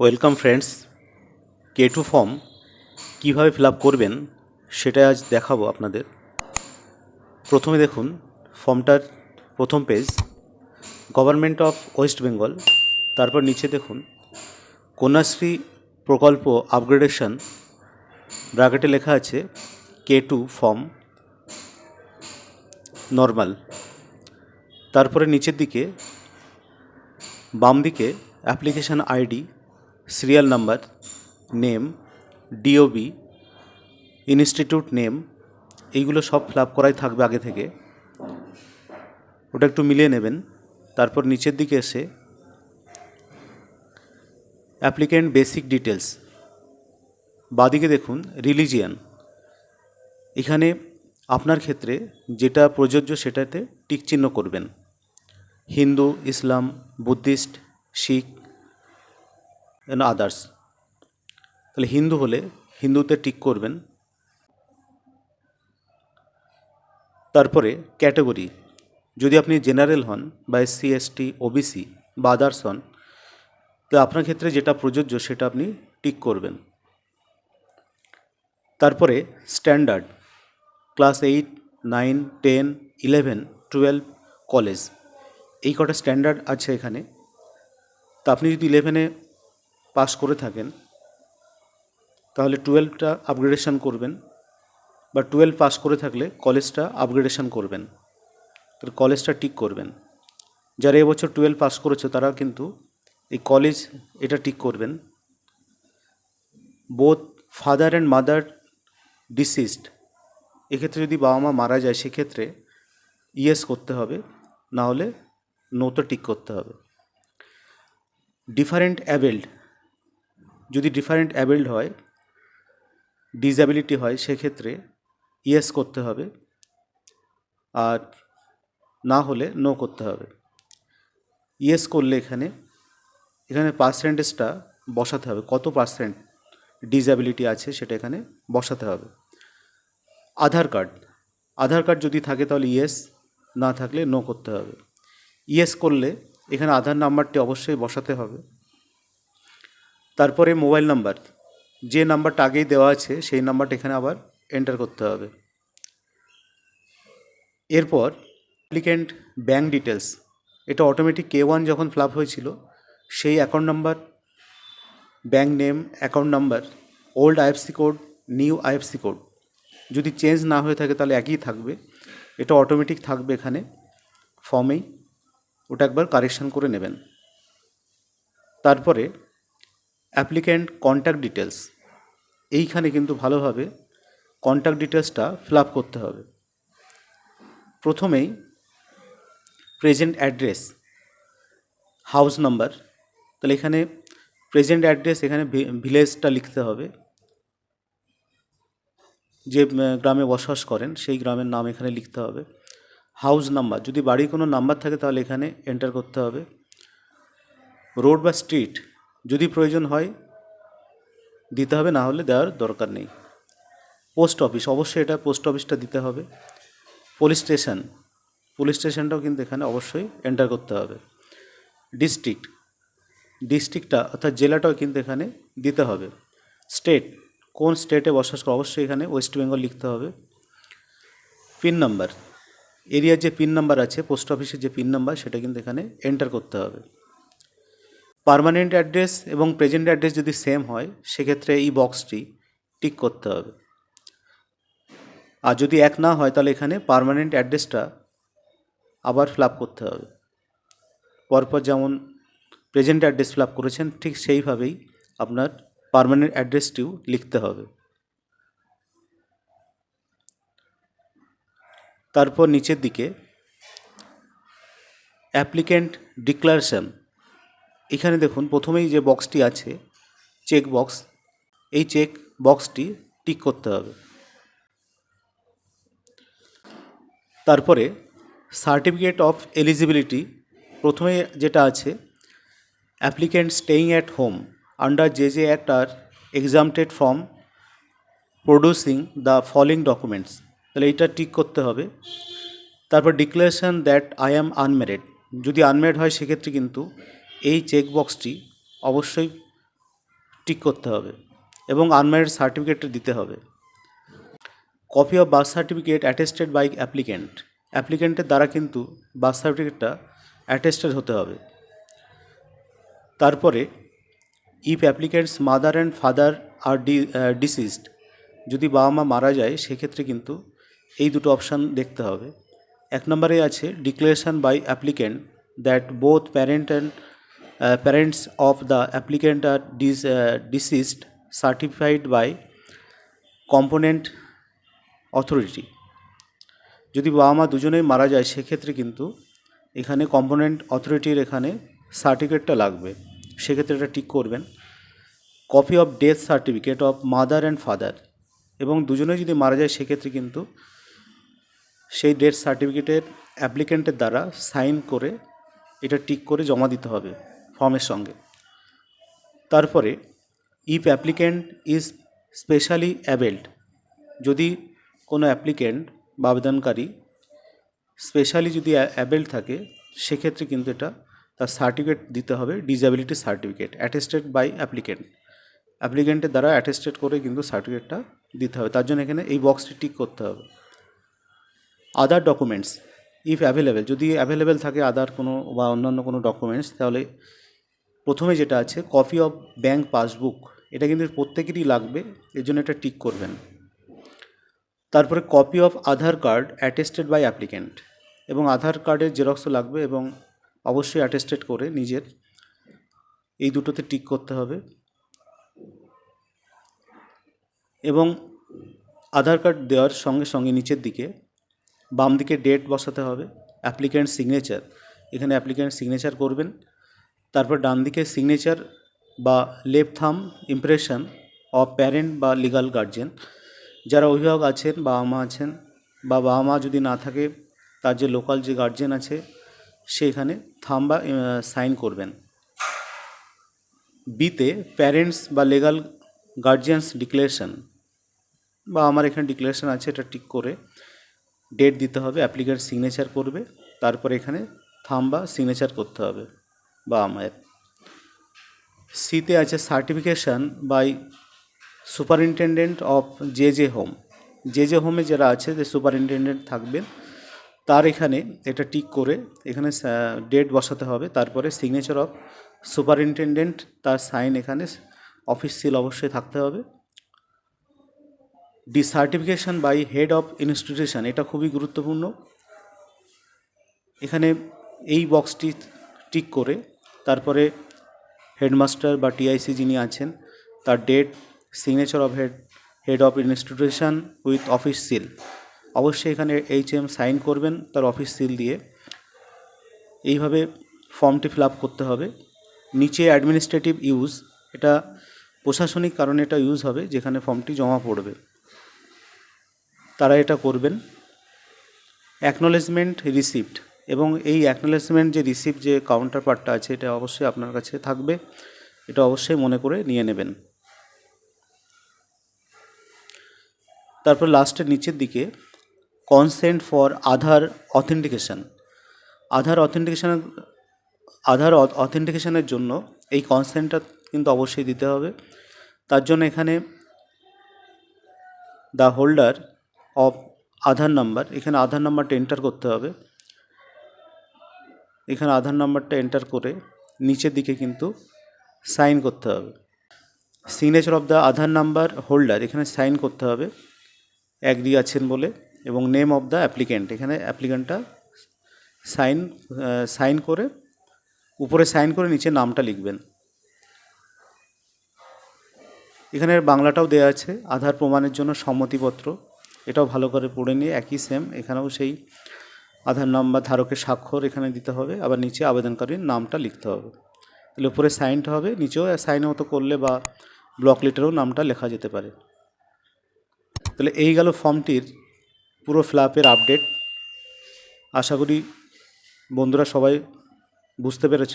Welcome friends K two form কীভাবে fill up করবেন সেটা আজ দেখাবো আপনাদের। প্রথমে দেখুন ফর্মটার প্রথম page government of West Bengal তারপর নিচে দেখুন, কন্যাশ্রী প্রকল্প আপগ্রেডেশন ব্র্যাকেটে লেখা আছে কে টু ফর্ম নর্মাল তারপরে নিচের দিকে বাম দিকে application ID serial number name DOB institute name এইগুলো সব ফিল আপ করাই থাকবে আগে থেকে। ওটা একটু মিলিয়ে নেবেন। তারপর নিচের দিকে এসে অ্যাপ্লিকেন্ট বেসিক ডিটেলস বাদিকে দেখুন রিলিজিয়ান এখানে আপনার ক্ষেত্রে যেটা প্রযোজ্য সেটাতে টিক চিহ্ন করবেন। Hindu, Islam, Buddhist, Sikh and others তাহলে হিন্দু হলে হিন্দুতে টিক করবেন। তারপরে ক্যাটাগরি, যদি আপনি জেনারেল হন বা এসসি এসটি ওবিসি বা আদার্স হন, তো আপনার ক্ষেত্রে যেটা প্রযোজ্য সেটা আপনি টিক করবেন। তারপরে standard, class eight, nine, ten, eleven, twelve, college, এই কটা স্ট্যান্ডার্ড আছে এখানে। তা আপনি যদি ইলেভেনে পাস করে থাকেন, তাহলে টুয়েলভটা আপগ্রেডেশন করবেন বা টুয়েলভ পাস করে থাকলে কলেজটা আপগ্রেডেশন করবেন। কলেজটা টিক করবেন। যারা এবছর টুয়েলভ পাস করেছে তারা কিন্তু এই কলেজ এটা টিক করবেন। Both father and mother deceased এক্ষেত্রে যদি বাবা মা মারা যায় সেক্ষেত্রে ইয়েস করতে হবে না হলে নোতে টিক করতে হবে। ডিফারেন্ট অ্যাবেল্ড যদি ডিফারেন্ট অ্যাবেল্ড হয় ডিসঅ্যাবিলিটি হয়, সেক্ষেত্রে ইয়েস করতে হবে। আর না হলে নো করতে হবে। ইয়েস করলে এখানে এখানে পার্সেন্টেজটা বসাতে হবে। কত পার্সেন্ট ডিসঅ্যাবিলিটি আছে সেটা এখানে বসাতে হবে। আধার কার্ড আধার কার্ড যদি থাকে তাহলে ইয়েস, না থাকলে নো করতে হবে। ইয়েস করলে এখানে আধার নাম্বারটি অবশ্যই বসাতে হবে। তারপরে মোবাইল নাম্বার। যে নাম্বারটা আগেই দেওয়া আছে, সেই নাম্বারটা এখানে আবার এন্টার করতে হবে। এরপর অ্যাপ্লিক্যান্ট ব্যাঙ্ক ডিটেলস এটা অটোমেটিক কে ওয়ান যখন ফ্লাপ হয়েছিল, সেই account number bank name account number old IFSC code new IFSC code যদি চেঞ্জ না হয়ে থাকে তাহলে একই থাকবে। এটা অটোমেটিক থাকবে এখানে ফর্মেই ওটা একবার কারেকশান করে নেবেন। তারপরে অ্যাপ্লিক্যান্ট কন্ট্যাক্ট ডিটেলস এইখানে কিন্তু ভালোভাবে কন্ট্যাক্ট ডিটেলসটা ফিল আপ করতে হবে। প্রথমেই প্রেজেন্ট অ্যাড্রেস হাউস নাম্বার তাহলে এখানে প্রেজেন্ট অ্যাড্রেস এখানে ভিলেজটা লিখতে হবে। যে গ্রামে বসবাস করেন, সেই গ্রামের নাম এখানে লিখতে হবে। হাউস নাম্বার যদি বাড়ির কোনো নাম্বার থাকে তাহলে এখানে এন্টার করতে হবে। রোড বা স্ট্রিট যদি প্রয়োজন হয়, দিতে হবে, না হলে দেওয়ার দরকার নেই। পোস্ট অফিস, অবশ্যই এটা পোস্ট অফিসটা দিতে হবে। পুলিশ স্টেশন, পুলিশ স্টেশনটাও কিন্তু এখানে অবশ্যই এন্টার করতে হবে। ডিস্ট্রিক্ট, ডিস্ট্রিক্টটা অর্থাৎ জেলাটাও কিন্তু এখানে দিতে হবে। স্টেট, কোন স্টেটে বসবাস করে, অবশ্যই এখানে ওয়েস্ট বেঙ্গল লিখতে হবে। পিন নাম্বার, এরিয়ার যে পিন নাম্বার আছে, পোস্ট অফিসের যে পিন নাম্বার, সেটা কিন্তু এখানে এন্টার করতে হবে। পার্মানেন্ট অ্যাড্রেস এবং প্রেজেন্ট অ্যাড্রেস যদি সেম হয়, সেক্ষেত্রে এই বক্সটি টিক করতে হবে। আর যদি এক না হয়, তাহলে এখানে পার্মানেন্ট অ্যাড্রেসটা আবার ফিল করতে হবে। পরপর যেমন প্রেজেন্ট অ্যাড্রেস ফিল করেছেন, ঠিক সেইভাবেই আপনার পার্মানেন্ট অ্যাড্রেসটিও লিখতে হবে। তারপর নিচের দিকে অ্যাপ্লিক্যান্ট ডিক্লারেশন। এখানে দেখুন প্রথমেই যে বক্সটি আছে চেক বক্স এই চেক বক্সটি টিক করতে হবে। তারপরে সার্টিফিকেট অফ এলিজিবিলিটি প্রথমে যেটা আছে applicant staying at home under J J act are exempted from producing the following documents তাহলে এইটা টিক করতে হবে। তারপর declaration that I am unmarried যদি আনম্যারিড হয় সেক্ষেত্রে কিন্তু এই চেক বক্সটি অবশ্যই টিক করতে হবে এবং আনম্যারিড সার্টিফিকেটটা দিতে হবে। Copy of birth certificate attested by applicant. অ্যাপ্লিক্যান্টের দ্বারা কিন্তু বার্থ সার্টিফিকেটটা অ্যাটেস্টেড হতে হবে। তারপরে if applicant's mother and father are de deceased যদি বাবা মা মারা যায়, সেক্ষেত্রে কিন্তু এই দুটো অপশান দেখতে হবে। এক নম্বরে আছে declaration by applicant that both parent and parents of the applicant are dis deceased certified by component authority যদি বাবা মা দুজনেই মারা যায়, সেক্ষেত্রে কিন্তু এখানে কম্পোনেন্ট অথরিটির এখানে সার্টিফিকেটটা লাগবে। সেক্ষেত্রে এটা ঠিক করবেন। Copy of death certificate of mother and father এবং দুজনে যদি মারা যায়, সেক্ষেত্রে কিন্তু সেই ডেথ সার্টিফিকেটের অ্যাপ্লিকেন্টের দ্বারা সাইন করে এটা টিক করে জমা দিতে হবে। ফর্মের সঙ্গে। তারপরে if applicant is specially abled যদি কোনো অ্যাপ্লিক্যান্ট বা আবেদনকারী স্পেশালি যদি অ্যাবেল্ড থাকে, সেক্ষেত্রে কিন্তু এটা তার সার্টিফিকেট দিতে হবে disability certificate attested by applicant অ্যাপ্লিক্যান্টের দ্বারা অ্যাটেস্টেড করে কিন্তু সার্টিফিকেটটা দিতে হবে, তার জন্য এখানে এই বক্সটি টিক করতে হবে। আদার ডকুমেন্টস ইফ অ্যাভেলেবেল যদি অ্যাভেলেবেল থাকে আদার কোনো বা অন্যান্য কোনো ডকুমেন্টস তাহলে প্রথমে যেটা আছে কপি অফ ব্যাঙ্ক পাসবুক এটা কিন্তু প্রত্যেকেরই লাগবে, এর জন্য এটা টিক করবেন। তারপরে copy of Aadhaar card attested by applicant এবং আধার কার্ডের জেরক্সও লাগবে, এবং অবশ্যই অ্যাটেস্টেড করে নিজের, এই দুটোতে টিক করতে হবে। এবং আধার কার্ড দেওয়ার সঙ্গে সঙ্গে নিচের দিকে বাম দিকে ডেট বসাতে হবে অ্যাপ্লিক্যান্ট সিগনেচার এখানে অ্যাপ্লিক্যান্ট সিগনেচার করবেন। তারপর ডান দিকে সিগনেচার বা left thumb impression of parent বা লিগাল গার্জেন যারা অভিভাবক আছেন, বাবা মা আছেন বা বাবা মা যদি না থাকে, তার যে লোকাল যে গার্জেন আছে, সে এখানে থাম বা সাইন করবেন। বিতে প্যারেন্টস বা লিগাল গার্জিয়ানস ডিক্লারেশন বা আমার এখানে ডিক্লারেশন আছে, এটা টিক করে ডেট দিতে হবে অ্যাপ্লিকেন্ট সিগনেচার করবে, তারপরে এখানে থাম বা সিগনেচার করতে হবে। বা আমার সিতে আছে certification by superintendent of J J home যে যে হোমে যারা আছে, যে সুপারিনটেন্ডেন্ট থাকবেন, তার এখানে এটা টিক করে এখানে ডেট বসাতে হবে। তারপরে সিগনেচার অফ সুপারিনটেন্ডেন্ট তার সাইন এখানে অফিস সিল অবশ্যই থাকতে হবে। D certification by head of institution এটা খুবই গুরুত্বপূর্ণ। এখানে এই বক্সটি টিক করে তারপরে হেডমাস্টার বা টিআইসি যিনি আছেন, তার date signature of head head of institution with office seal অবশ্যই এখানে এইচ এম সাইন করবেন, তার অফিস সিল দিয়ে। এইভাবে ফর্মটি ফিল করতে হবে। নিচে অ্যাডমিনিস্ট্রেটিভ ইউজ এটা প্রশাসনিক কারণে এটা ইউজ হবে, যেখানে ফর্মটি জমা পড়বে। তারা এটা করবেন। অ্যাকনোলেজমেন্ট রিসিপ্ট এবং এই অ্যাকনোলেজমেন্ট যে রিসিপ্ট যে কাউন্টার পার্টটা আছে, এটা অবশ্যই আপনার কাছে থাকবে। এটা অবশ্যই মনে করে নিয়ে নেবেন। তারপর লাস্টের নিচের দিকে consent for Aadhaar authentication Aadhaar authentication Aadhaar অথেন্টিকেশানের জন্য এই কনসেন্টটা কিন্তু অবশ্যই দিতে হবে। তার জন্য এখানে the holder of Aadhaar number এখানে আধার নাম্বারটা এন্টার করতে হবে। এখানে আধার নাম্বারটা এন্টার করে নিচের দিকে কিন্তু সাইন করতে হবে। Signature of the Aadhaar number holder এখানে সাইন করতে হবে অ্যাগ্রি আছেন বলে, এবং নেম অফ দ্য অ্যাপ্লিক্যান্ট এখানে অ্যাপ্লিক্যান্টটা সাইন সাইন করে, উপরে সাইন করে নিচে নামটা লিখবেন। এখানে বাংলাটাও দেওয়া আছে, আধার প্রমাণের জন্য সম্মতিপত্র, এটাও ভালো করে পড়ে নিয়ে একই সেম এখানেও সেই আধার নাম্বার ধারকের স্বাক্ষর এখানে দিতে হবে, আবার নিচে আবেদনকারীর নামটা লিখতে হবে। তাহলে উপরে সাইনটা হবে, নিচেও সাইনের মতো করলে বা ব্লক লেটারেও নামটা লেখা যেতে পারে। তাহলে এই গেল ফর্মটির পুরো ফ্ল্যাপের আপডেট আশা করি বন্ধুরা সবাই বুঝতে পেরেছ।